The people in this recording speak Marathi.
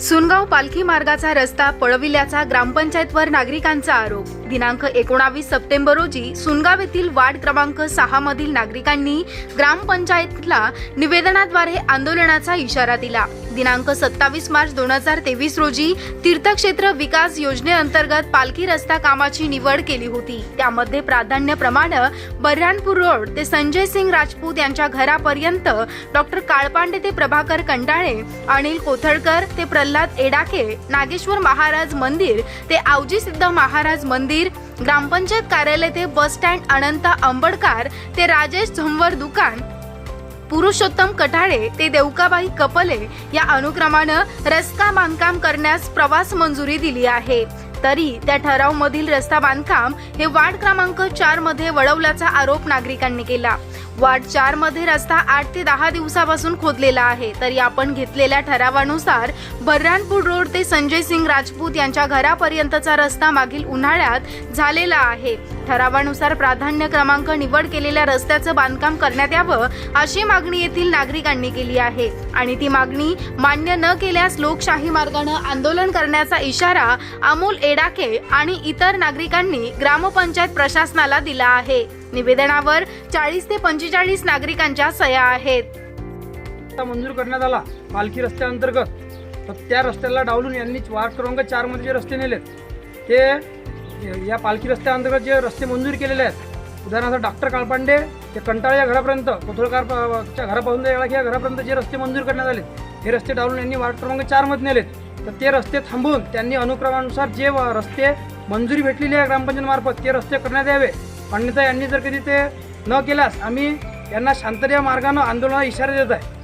सुनगाव पालखी मार्गाचा रस्ता पळविल्याचा ग्रामपंचायतवर नागरिकांचा आरोप. दिनांक एकोणावीस सप्टेंबर रोजी सुनगाव येथील वार्ड क्रमांक सहा मधील नागरिकांनी ग्रामपंचायतला निवेदनाद्वारे आंदोलनाचा इशारा दिला. दिनांक सत्तावीस मार्च दोन हजार तेवीस रोजी तीर्थक्षेत्र विकास योजनेअंतर्गत पालखी रस्ता कामाची निवड केली होती. त्यामध्ये प्राधान्यप्रमाणे बऱ्हाणपूर रोड ते संजय सिंग राजपूत यांच्या घरापर्यंत डॉक्टर काळपांडे ते प्रभाकर कंटाळे अनिल कोथळकर ते प्रल्हाद एडाके नागेश्वर महाराज मंदिर ते आवजी सिद्ध महाराज मंदिर ग्रामपंचायत कार्यालय ते बस स्टँड अनंत अंबडकार ते राजेश झुंवर दुकान पुरुषोत्तम कठाळे ते देवकाबाई कपले या अनुक्रमानं रस्ता बांधकाम करण्यास प्रवास मंजुरी दिली आहे. तरी त्या ठराव मधील रस्ता बांधकाम हे वार्ड क्रमांक चारमध्ये वळवल्याचा आरोप नागरिकांनी केला. वार्ड चारमध्ये रस्ता आठ ते दहा दिवसापासून खोदलेला आहे. तरी आपण घेतलेल्या ठरावानुसार बर्रानपूर रोड ते संजय सिंग राजपूत यांच्या घरापर्यंतचा रस्ता मागील उन्हाळ्यात झालेला आहे. ठरावानुसार प्राधान्य क्रमांक निवड केलेल्या रस्त्याचं बांधकाम करण्यात यावं अशी मागणी येथील नागरिकांनी केली आहे. आणि ती मागणी मान्य न केल्यास लोकशाही मार्गानं आंदोलन करण्याचा इशारा अमोल एडाके आणि इतर नागरिकांनी ग्रामपंचायत प्रशासनाला दिला आहे. निवेदनावर चाळीस ते पंचेचाळीस नागरिकांच्या सह्या आहेत. मंजूर करण्यात आला. पालखी रस्त्याअंतर्गत तर त्या रस्त्याला डावलून यांनी वार्ड क्रमांक चारमध्ये जे रस्ते नेलेत ते या पालखी रस्त्याअंतर्गत जे रस्ते मंजूर केलेले आहेत उदाहरणार्थ डॉक्टर काळपांडे ते कंटाळ या घरापर्यंत कोथळकारच्या घरापासून या घरापर्यंत जे रस्ते मंजूर करण्यात आले हे रस्ते डावलून यांनी वार्ड क्रमांक चारमध्ये नेलेत. तर ते रस्ते थांबवून त्यांनी अनुक्रमानुसार जे रस्ते मंजुरी भेटलेली आहे ग्रामपंचायतमार्फत ते रस्ते करण्यात यावे. अन्यथा यांनी जर कधी ते न केल्यास आम्ही यांना शांततेच्या मार्गानं आंदोलनाला इशारा देत आहे.